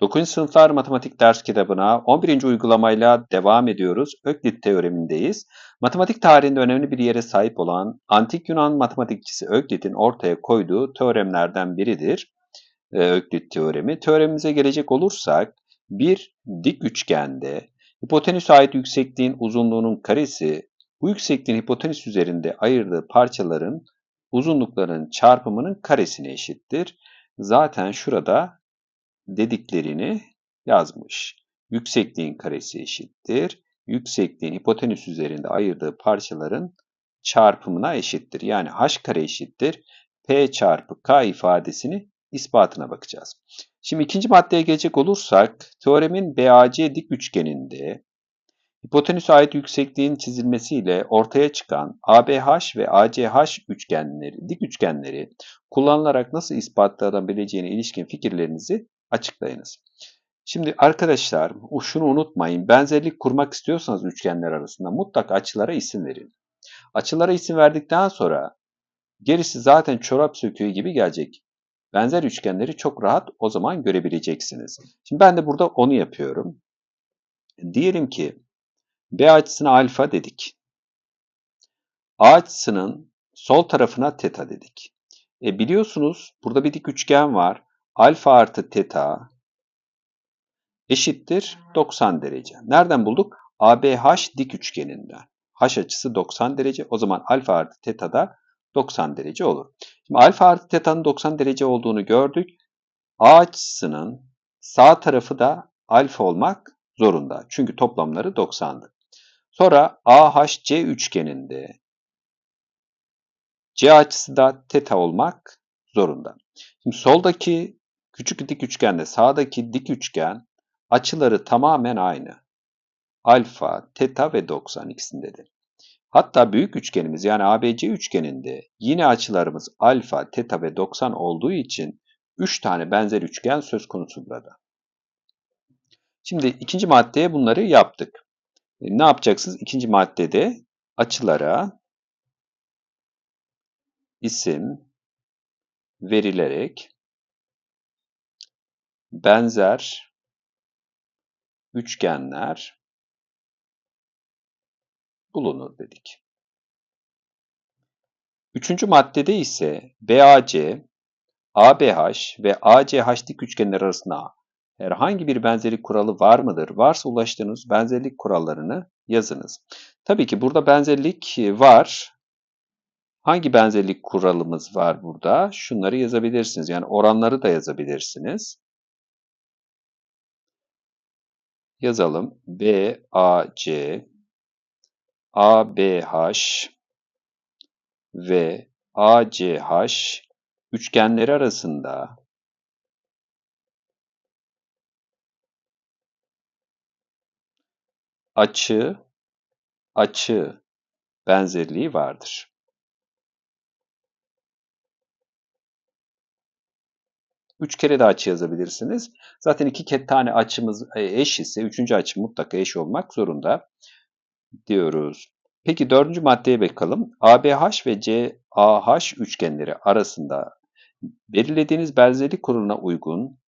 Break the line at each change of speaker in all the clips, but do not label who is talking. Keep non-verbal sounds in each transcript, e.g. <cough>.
9. sınıflar matematik ders kitabına 11. uygulamayla devam ediyoruz. Öklit teoremindeyiz. Matematik tarihinde önemli bir yere sahip olan antik Yunan matematikçisi Öklit'in ortaya koyduğu teoremlerden biridir. Ee, Öklit teoremi. Teoremimize gelecek olursak bir dik üçgende hipotenüse ait yüksekliğin uzunluğunun karesi bu yüksekliğin hipotenüs üzerinde ayırdığı parçaların uzunluklarının çarpımının karesine eşittir. Zaten şurada dediklerini yazmış. Yüksekliğin karesi eşittir. Yüksekliğin hipotenüs üzerinde ayırdığı parçaların çarpımına eşittir. Yani h kare eşittir. P çarpı K ifadesini ispatına bakacağız. Şimdi ikinci maddeye gelecek olursak, teoremin BAC dik üçgeninde hipotenüse ait yüksekliğin çizilmesiyle ortaya çıkan ABH ve ACH üçgenleri, dik üçgenleri kullanılarak nasıl ispatlanabileceğine ilişkin fikirlerinizi açıklayınız. Şimdi arkadaşlar şunu unutmayın. Benzerlik kurmak istiyorsanız üçgenler arasında mutlaka açılara isim verin. Açılara isim verdikten sonra gerisi zaten çorap söküğü gibi gelecek. Benzer üçgenleri çok rahat o zaman görebileceksiniz. Şimdi ben de burada onu yapıyorum. Diyelim ki B açısına alfa dedik. A açısının sol tarafına teta dedik. E biliyorsunuz burada bir dik üçgen var. Alfa artı teta eşittir 90 derece. Nereden bulduk? ABH dik üçgeninden. H açısı 90 derece. O zaman alfa artı teta da 90 derece olur. Şimdi alfa artı teta'nın 90 derece olduğunu gördük. A açısının sağ tarafı da alfa olmak zorunda. Çünkü toplamları 90'dı. Sonra AHC üçgeninde C açısı da teta olmak zorunda. Şimdi soldaki küçük dik üçgende sağdaki dik üçgen açıları tamamen aynı. Alfa, teta ve 90 ikisinde de. Hatta büyük üçgenimiz yani ABC üçgeninde yine açılarımız alfa, teta ve 90 olduğu için 3 tane benzer üçgen söz konusu burada. Şimdi ikinci maddeye bunları yaptık. E, ne yapacaksınız? İkinci maddede açılara isim verilerek benzer üçgenler bulunur dedik. Üçüncü maddede ise BAC, ABH ve ACH üçgenler arasında herhangi bir benzerlik kuralı var mıdır? Varsa ulaştığınız benzerlik kurallarını yazınız. Tabii ki burada benzerlik var. Hangi benzerlik kuralımız var burada? Şunları yazabilirsiniz. Yani oranları da yazabilirsiniz. Yazalım. B, A, C, A, B, H ve A, C, H üçgenleri arasında açı, açı benzerliği vardır. Üç kere de açı yazabilirsiniz. Zaten iki tane açımız e, eş ise üçüncü açı mutlaka eş olmak zorunda diyoruz. Peki dördüncü maddeye bakalım. ABH ve CAH üçgenleri arasında belirlediğiniz benzerlik kuruluna uygun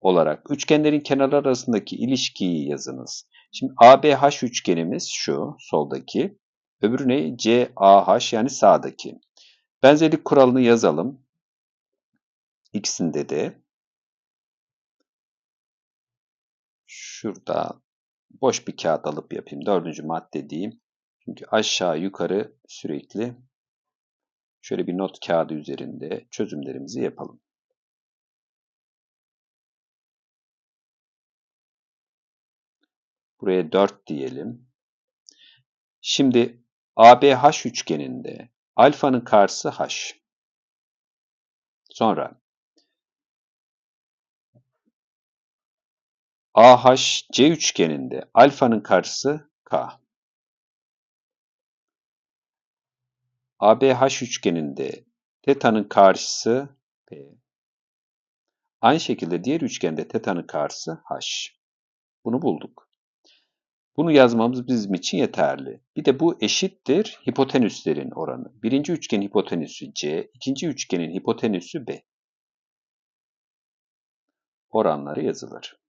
olarak üçgenlerin kenarları arasındaki ilişkiyi yazınız. Şimdi ABH üçgenimiz şu soldaki. Öbürü ne? CAH yani sağdaki. Benzerlik kuralını yazalım. İkisinde de. Şurada boş bir kağıt alıp yapayım. Dördüncü madde diyeyim. Çünkü aşağı yukarı sürekli şöyle bir not kağıdı üzerinde çözümlerimizi yapalım. Buraya 4 diyelim. Şimdi ABH üçgeninde alfanın karşısı H. Sonra AHC üçgeninde alfanın karşısı K. ABH üçgeninde teta'nın karşısı P. Aynı şekilde diğer üçgende teta'nın karşısı H. Bunu bulduk. Bunu yazmamız bizim için yeterli. Bir de bu eşittir hipotenüslerin oranı. Birinci üçgenin hipotenüsü C, ikinci üçgenin hipotenüsü B. Oranları yazılır.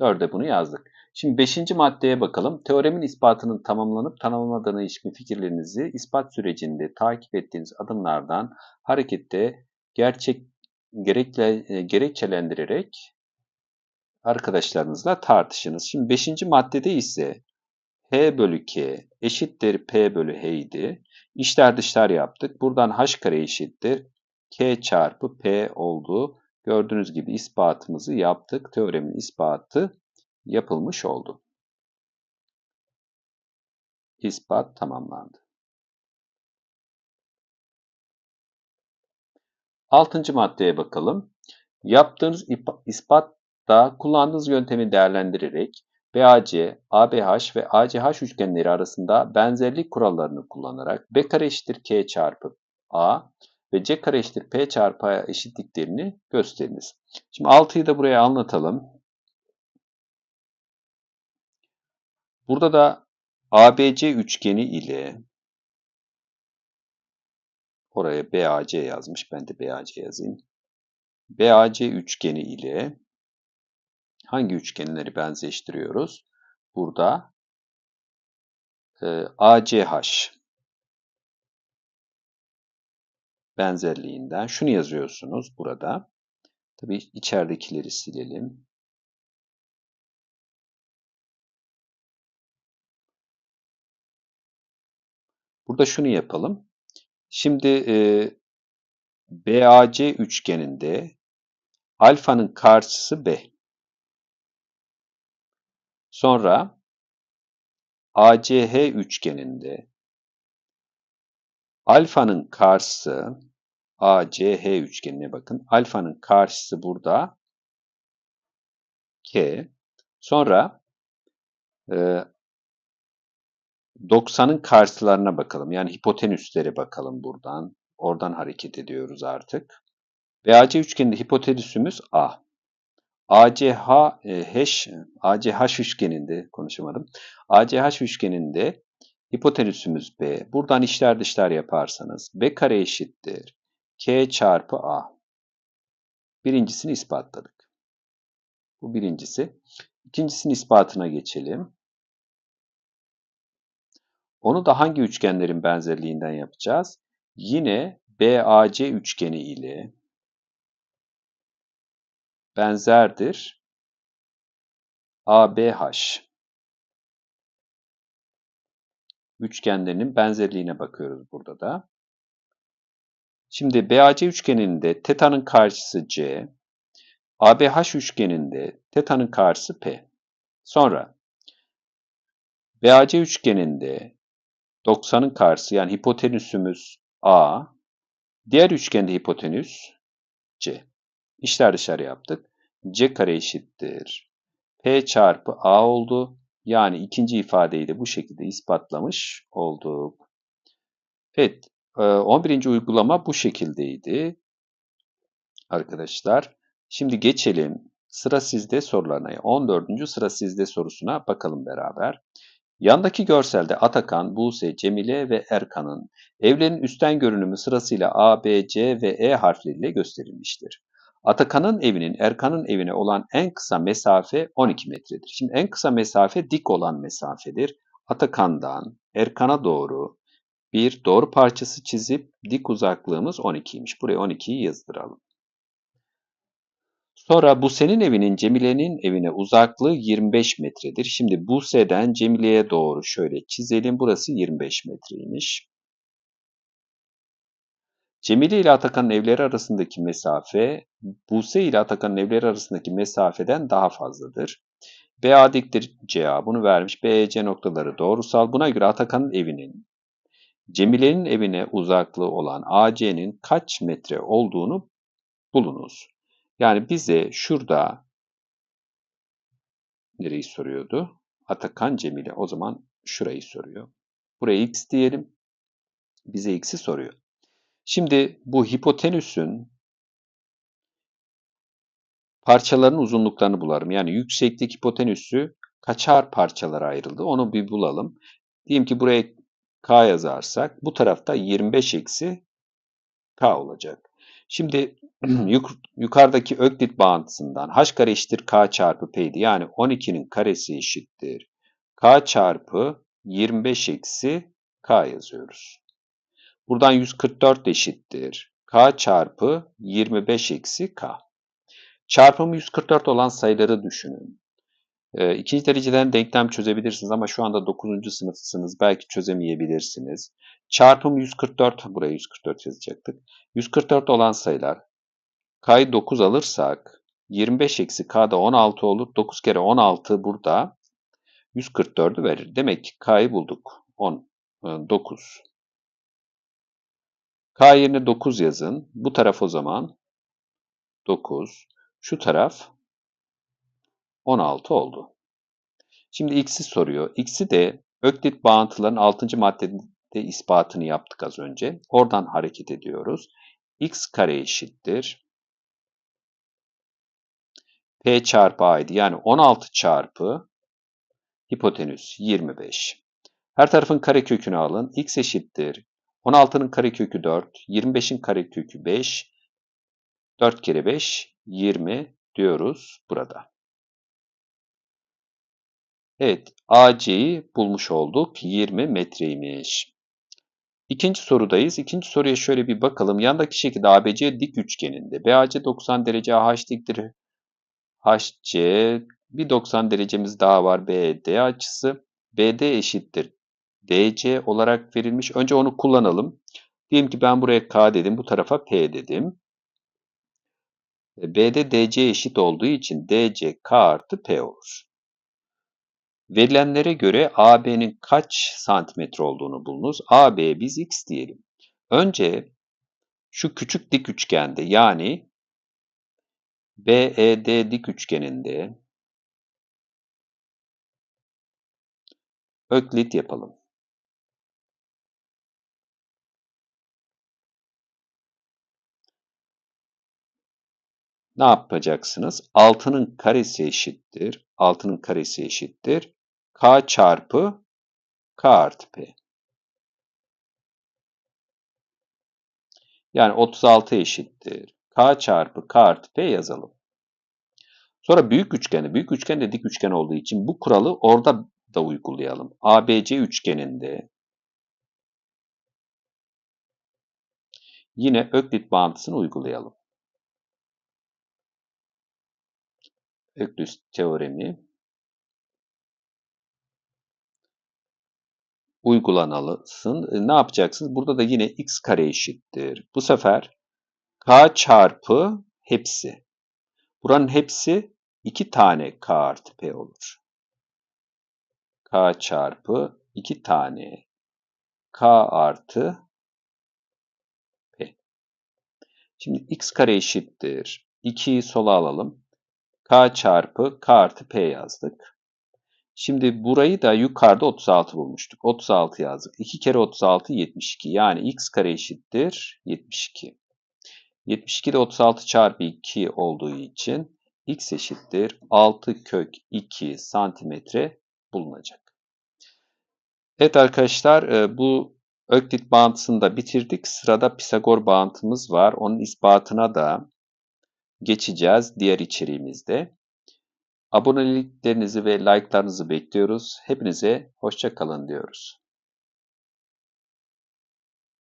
4'e bunu yazdık. Şimdi 5. maddeye bakalım. Teoremin ispatının tamamlanıp tamamlanmadığına ilişkin fikirlerinizi ispat sürecinde takip ettiğiniz adımlardan harekette gerçek gerekle, e, gerekçelendirerek arkadaşlarınızla tartışınız. Şimdi 5. maddede ise H bölü K eşittir P bölü H idi. İşler dışlar yaptık. Buradan H kare eşittir K çarpı P oldu. Gördüğünüz gibi ispatımızı yaptık. Teoremin ispatı yapılmış oldu. İspat tamamlandı. Altıncı maddeye bakalım. Yaptığınız ispatta kullandığınız yöntemi değerlendirerek BAC, ABH ve ACH üçgenleri arasında benzerlik kurallarını kullanarak B kare eşittir K çarpı A ve C kare eşittir P çarpı A eşitliklerini gösteriniz. Şimdi 6'yı da buraya anlatalım. Burada da ABC üçgeni ile oraya BAC yazmış. Ben de BAC yazayım. BAC üçgeni ile hangi üçgenleri benzeştiriyoruz? Burada e, ACH benzerliğinden şunu yazıyorsunuz burada. Tabii içeridekileri silelim. Burada şunu yapalım. Şimdi e, BAC üçgeninde alfanın karşısı B. Sonra ACH üçgeninde alfanın karşısı ACH üçgenine bakın. Alfanın karşısı burada K. Sonra e, 90'ın karşılarına bakalım. Yani hipotenüslere bakalım buradan. Oradan hareket ediyoruz artık. BAC üçgeninde hipotenüsümüz A. ACH, e, ACH üçgeninde konuşamadım. ACH üçgeninde hipotenüsümüz B. Buradan içler dışlar yaparsanız B kare eşittir. K çarpı A. Birincisini ispatladık. Bu birincisi. İkincisinin ispatına geçelim. Onu da hangi üçgenlerin benzerliğinden yapacağız? Yine BAC üçgeni ile benzerdir ABH üçgenlerinin benzerliğine bakıyoruz burada da. Şimdi BAC üçgeninde teta'nın karşısı C, ABH üçgeninde teta'nın karşısı P. Sonra BAC üçgeninde 90'ın karşısı yani hipotenüsümüz A. Diğer üçgende hipotenüs C. İşler dışarı yaptık. C kare eşittir. P çarpı A oldu. Yani ikinci ifadeyi de bu şekilde ispatlamış olduk. Evet, 11. E, uygulama bu şekildeydi. Arkadaşlar, şimdi geçelim sıra sizde sorularına. 14. sıra sizde sorusuna bakalım beraber. Yandaki görselde Atakan, Buse, Cemile ve Erkan'ın evlerin üstten görünümü sırasıyla A, B, C ve E harfleriyle gösterilmiştir. Atakan'ın evinin Erkan'ın evine olan en kısa mesafe 12 metredir. Şimdi en kısa mesafe dik olan mesafedir. Atakan'dan Erkan'a doğru bir doğru parçası çizip dik uzaklığımız 12'ymiş. Buraya 12'yi yazdıralım. Sonra Buse'nin evinin Cemile'nin evine uzaklığı 25 metredir. Şimdi Buse'den Cemile'ye doğru şöyle çizelim. Burası 25 metreymiş. Cemile ile Atakan'ın evleri arasındaki mesafe Buse ile Atakan'ın evleri arasındaki mesafeden daha fazladır. BA diktir CA bunu vermiş. BEC noktaları doğrusal. Buna göre Atakan'ın evinin Cemile'nin evine uzaklığı olan AC'nin kaç metre olduğunu bulunuz. Yani bize şurada nereyi soruyordu? Atakan Cemile. O zaman şurayı soruyor. Buraya x diyelim. Bize x'i soruyor. Şimdi bu hipotenüsün parçaların uzunluklarını bularım. Yani yükseklik hipotenüsü kaçar parçalara ayrıldı? Onu bir bulalım. Diyelim ki buraya k yazarsak bu tarafta 25 eksi K olacak. Şimdi <clears throat> yuk yukarıdaki öklit bağıntısından h kare eşittir K çarpı P'ydi. Yani 12'nin karesi eşittir. K çarpı 25 eksi K yazıyoruz. Buradan 144 eşittir. K çarpı 25 eksi K. Çarpımı 144 olan sayıları düşünün. E, ikinci dereceden denklem çözebilirsiniz ama şu anda 9. sınıfsınız. Belki çözemeyebilirsiniz. Çarpım 144, buraya 144 yazacaktık. 144 olan sayılar. K'yı 9 alırsak 25 eksi K'da 16 olur. 9 kere 16 burada 144'ü verir. Demek ki K'yı bulduk. 10, 9. E, K yerine 9 yazın. Bu taraf o zaman 9. Şu taraf 16 oldu. Şimdi x'i soruyor. x'i de Öklit bağıntıların 6. maddede ispatını yaptık az önce. Oradan hareket ediyoruz. x kare eşittir. p çarpı a'ydı. Yani 16 çarpı hipotenüs 25. Her tarafın karekökünü alın. x eşittir. 16'nın karekökü 4, 25'in karekökü 5, 4 kere 5, 20 diyoruz burada. Evet, AC'yi bulmuş olduk. 20 metreymiş. İkinci sorudayız. İkinci soruya şöyle bir bakalım. Yandaki şekilde ABC dik üçgeninde. BAC 90 derece AH diktir. HC bir 90 derecemiz daha var. BD açısı. BD eşittir. DC olarak verilmiş. Önce onu kullanalım. Diyelim ki ben buraya K dedim. Bu tarafa P dedim. BD DC eşit olduğu için DC K artı P olur. Verilenlere göre AB'nin kaç santimetre olduğunu bulunuz. AB biz x diyelim. Önce şu küçük dik üçgende yani BED dik üçgeninde öklit yapalım. Ne yapacaksınız? 6'nın karesi eşittir. 6'nın karesi eşittir. K çarpı K artı P. Yani 36 eşittir. K çarpı K artı P yazalım. Sonra büyük üçgende, büyük üçgen de dik üçgen olduğu için bu kuralı orada da uygulayalım. ABC üçgeninde yine Öklit bağıntısını uygulayalım. Öklit teoremi uygulanalısın. E, ne yapacaksınız? Burada da yine x kare eşittir. Bu sefer k çarpı hepsi. Buranın hepsi 2 tane k artı p olur. k çarpı 2 tane k artı p. Şimdi x kare eşittir. 2'yi sola alalım. k çarpı k artı p yazdık. Şimdi burayı da yukarıda 36 bulmuştuk. 36 yazdık. 2 kere 36 72. Yani x kare eşittir 72. 72 de 36 çarpı 2 olduğu için x eşittir 6 kök 2 santimetre bulunacak. Evet arkadaşlar e, bu Öklit bağıntısını da bitirdik. Sırada Pisagor bağıntımız var. Onun ispatına da geçeceğiz diğer içeriğimizde. Aboneliklerinizi ve like'larınızı bekliyoruz. Hepinize hoşça kalın diyoruz.